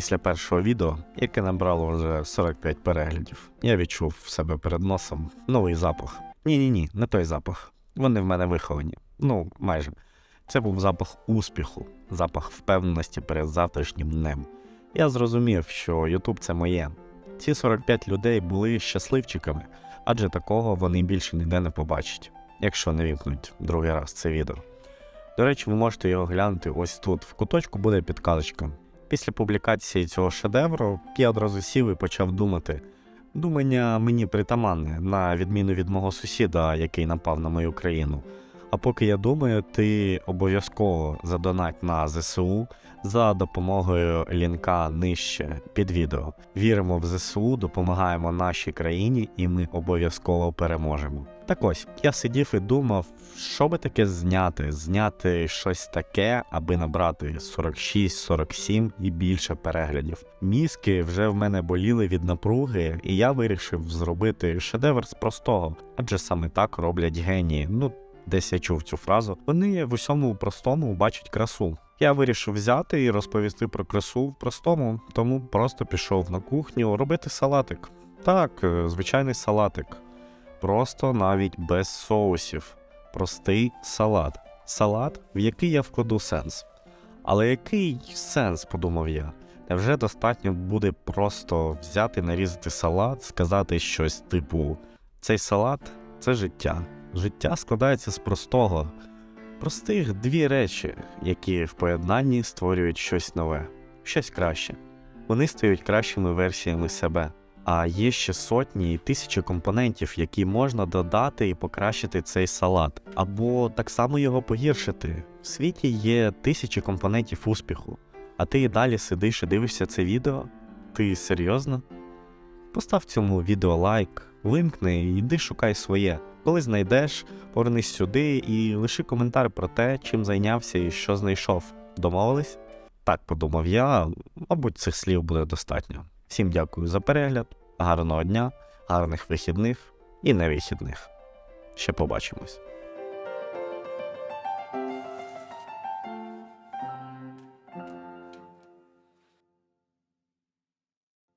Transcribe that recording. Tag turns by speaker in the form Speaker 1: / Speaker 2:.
Speaker 1: Після першого відео, яке набрало вже 45 переглядів, я відчув в себе перед носом новий запах. Ні, ні, ні, не той запах. Вони в мене виховані. Ну, майже. Це був запах успіху, запах впевненості перед завтрашнім днем. Я зрозумів, що YouTube це моє. Ці 45 людей були щасливчиками, адже такого вони більше ніде не побачать, якщо не вімкнуть другий раз це відео. До речі, ви можете його глянути ось тут. В куточку буде підказочка. Після публікації цього шедевру я одразу сів і почав думати. Думання мені притаманне, на відміну від мого сусіда, який напав на мою країну. А поки я думаю, ти обов'язково задонать на ЗСУ за допомогою лінка нижче під відео. Віримо в ЗСУ, допомагаємо нашій країні, і ми обов'язково переможемо. Так ось я сидів і думав, що би таке зняти, зняти щось таке, аби набрати 46, 47 і більше переглядів. Мізки вже в мене боліли від напруги, і я вирішив зробити шедевр з простого, адже саме так роблять генії. Ну, десь я чув цю фразу. Вони в усьому простому бачать красу. Я вирішив взяти і розповісти про красу в простому, тому просто пішов на кухню робити салатик. Так, е, звичайний салатик. Просто навіть без соусів. Простий салат. Салат, в який я вкладу сенс. Але який сенс, подумав я. Невже достатньо буде просто взяти, нарізати салат, сказати щось типу: цей салат це життя. Життя складається з простого, простих дві речі, які в поєднанні створюють щось нове, щось краще. Вони стають кращими версіями себе. А є ще сотні і тисячі компонентів, які можна додати і покращити цей салат, або так само його погіршити. В світі є тисячі компонентів успіху, а ти і далі сидиш і дивишся це відео? Ти серйозно? Постав цьому відео лайк, вимкни і йди шукай своє. Коли знайдеш, повернись сюди і лиши коментар про те, чим зайнявся і що знайшов. Домовились? Так подумав я, мабуть, цих слів буде достатньо. Всім дякую за перегляд, гарного дня, гарних вихідних і невихідних. Ще побачимось.